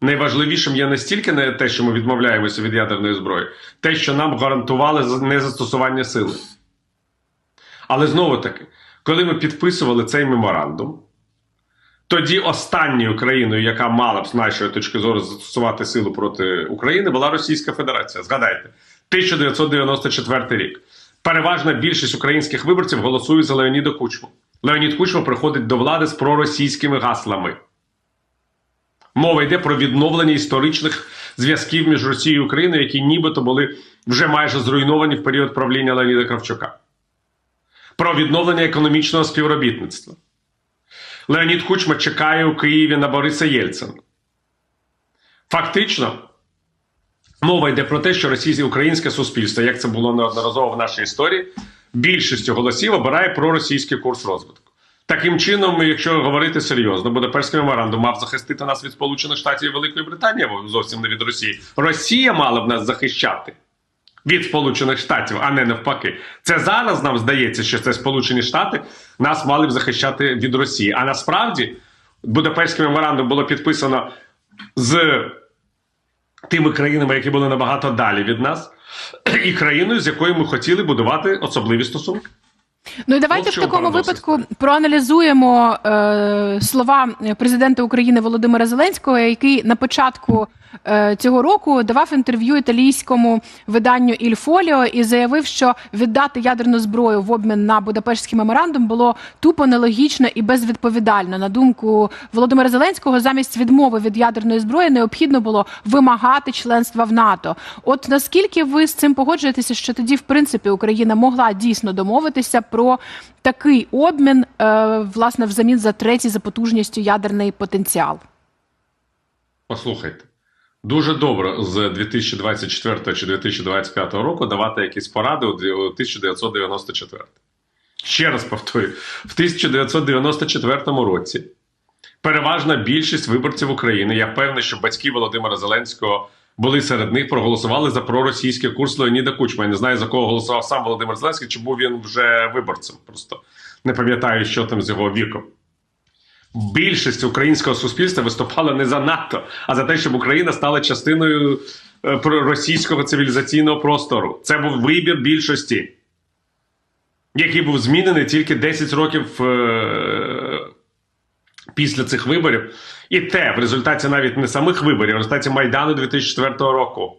найважливішим є не стільки не те, що ми відмовляємося від ядерної зброї, те, що нам гарантували за- незастосування сили. Але знову таки, коли ми підписували цей меморандум, тоді останньою країною, яка мала б з нашої точки зору застосувати силу проти України, була Російська Федерація. Згадайте, 1994 рік. Переважна більшість українських виборців голосує за Леоніда Кучму. Леонід Кучма приходить до влади з проросійськими гаслами. Мова йде про відновлення історичних зв'язків між Росією і Україною, які нібито були вже майже зруйновані в період правління Леоніда Кравчука. Про відновлення економічного співробітництва. Леонід Кучма чекає у Києві на Бориса Єльцина. Фактично, мова йде про те, що російське українське суспільство, як це було неодноразово в нашій історії, більшістю голосів обирає проросійський курс розвитку. Таким чином, якщо говорити серйозно, Будапештський меморандум мав захистити нас від Сполучених Штатів і Великої Британії, зовсім не від Росії. Росія мала б нас захищати від Сполучених Штатів, а не навпаки. Це зараз нам здається, що це Сполучені Штати нас мали б захищати від Росії. А насправді Будапештський меморандум було підписано з тими країнами, які були набагато далі від нас, і країною, з якою ми хотіли будувати особливі стосунки. Ну і давайте От в чому такому випадку проаналізуємо е, слова президента України Володимира Зеленського, який на початку е, цього року давав інтерв'ю італійському виданню «Іль Фоліо» і заявив, що віддати ядерну зброю в обмін на Будапештський меморандум було тупо нелогічно і безвідповідально. На думку Володимира Зеленського, замість відмови від ядерної зброї необхідно було вимагати членства в НАТО. От наскільки ви з цим погоджуєтеся, що тоді, в принципі, Україна могла дійсно домовитися про такий обмін, е, власне, взамін за третій за потужністю ядерний потенціал? Послухайте, дуже добре з 2024 чи 2025 року давати якісь поради у дві- у 1994. Ще раз повторюю, в 1994 році переважна більшість виборців України, я певний, що батьки Володимира Зеленського були серед них, проголосували за проросійський курс Леоніда Кучма. Я не знаю, за кого голосував сам Володимир Зеленський, чи був він вже виборцем. Просто не пам'ятаю, що там з його віком. Більшість українського суспільства виступала не за НАТО, а за те, щоб Україна стала частиною е, російського цивілізаційного простору. Це був вибір більшості, який був змінений тільки 10 років е, після цих виборів. І те в результаті навіть не самих виборів, а в результаті Майдану 2004 року.